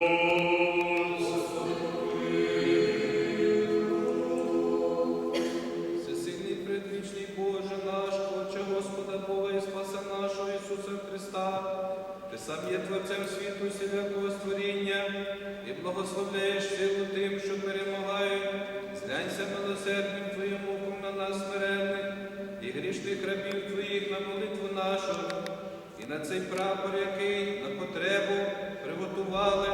Всесильний предвічний Боже наш, Отче Господа Бога і Спаса нашого Ісуса Христа, Ти сам є Творцем світу всілякого створіння і благословляєш силу тим, що перемагають. Зглянься милосердним Твоїм оком на нас смиренних і грішних рабів Твоїх на молитву нашу, і на цей прапор, який на потребу приготували,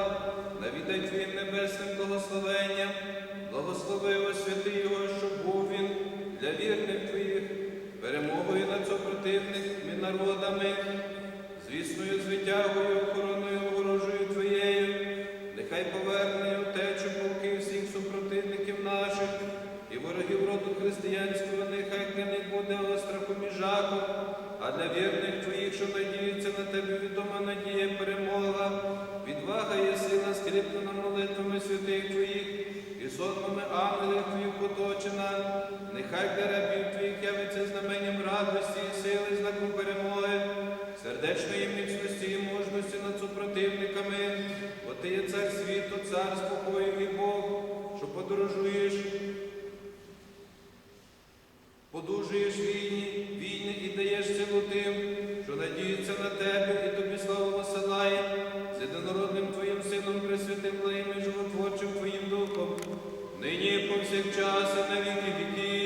небесним благословенням, благослови освяти його, щоб був він для вірних Твоїх, перемогою над супротивними народами, звісною звитягою, охороною ворожою Твоєю, нехай поверне утечу полки всіх супротивників наших і ворогів роду християнського, нехай для них буде острахом і жахом, а для вірних Твоїх, що надіються на Тебе, відома надія, перемога, відвага є сила, молитвами святих Твоїх і сотнями ангелів Твоїх поточена, нехай для рабів Твоїх явиться знаменням радості і сили, знаком перемоги, сердечної міцності і мужності над супротивниками, бо Ти є цар світу, цар спокою нині повсякчас і на віки віків.